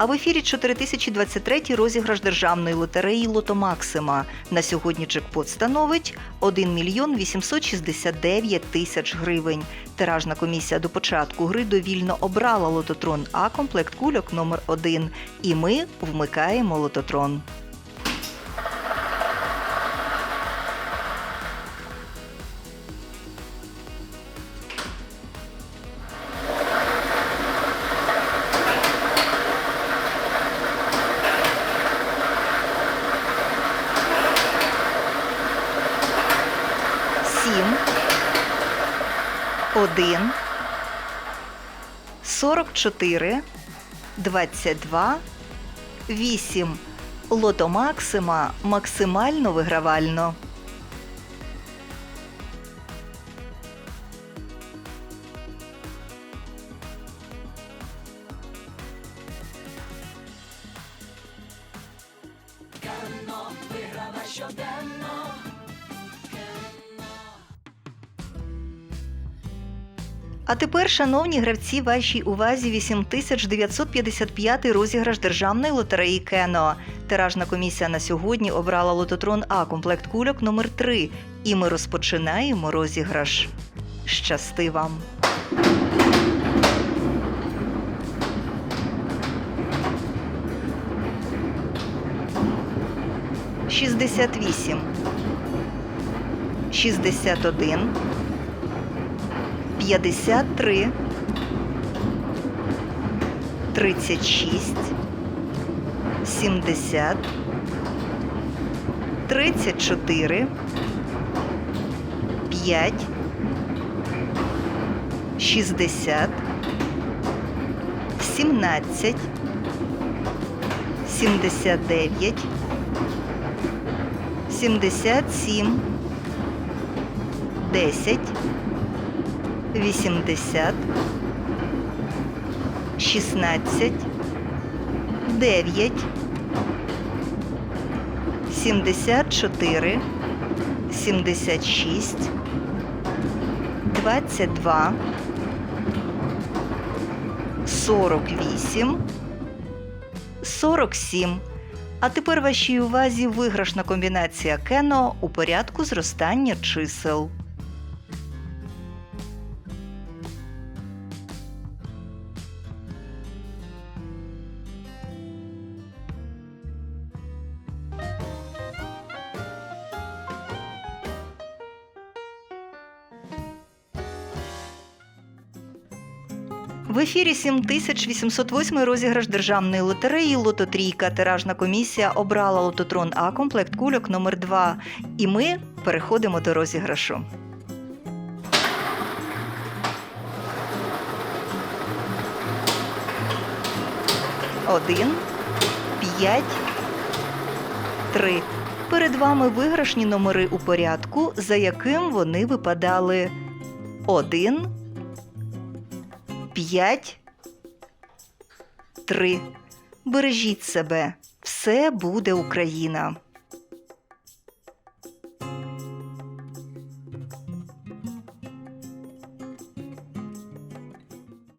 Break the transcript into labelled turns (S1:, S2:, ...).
S1: А в ефірі 4023 розіграш державної лотереї Лото Максима. На сьогодні джекпот становить 1 мільйон 869 тисяч гривень. Тиражна комісія до початку гри довільно обрала лототрон А комплект кульок номер 1 І ми вмикаємо лототрон. Сім. Один. Сорок чотири. Двадцять два. Вісім. Лото Максима максимально вигравально. А тепер, шановні гравці, вашій увазі 8955 розіграш державної лотереї Кено. Тиражна комісія на сьогодні обрала лототрон А комплект кульок номер 3 І ми розпочинаємо розіграш. Щасти вам! Шістдесят вісім. Шістдесят один. 53, 36, 70, 34, 5, 60, 17, 79, 77, 10, 80, 16, 9, 74, 76, 22, 48, 47. А тепер вашій увазі виграшна комбінація Кено у порядку зростання чисел. В ефірі 7808 розіграш державної лотереї Лототрійка. Тиражна комісія обрала лототрон А комплект кульок номер 2 І ми переходимо до розіграшу. Один, п'ять, три. Перед вами виграшні номери у порядку, за яким вони випадали. Один, п'ять, три. Бережіть себе. Все буде Україна.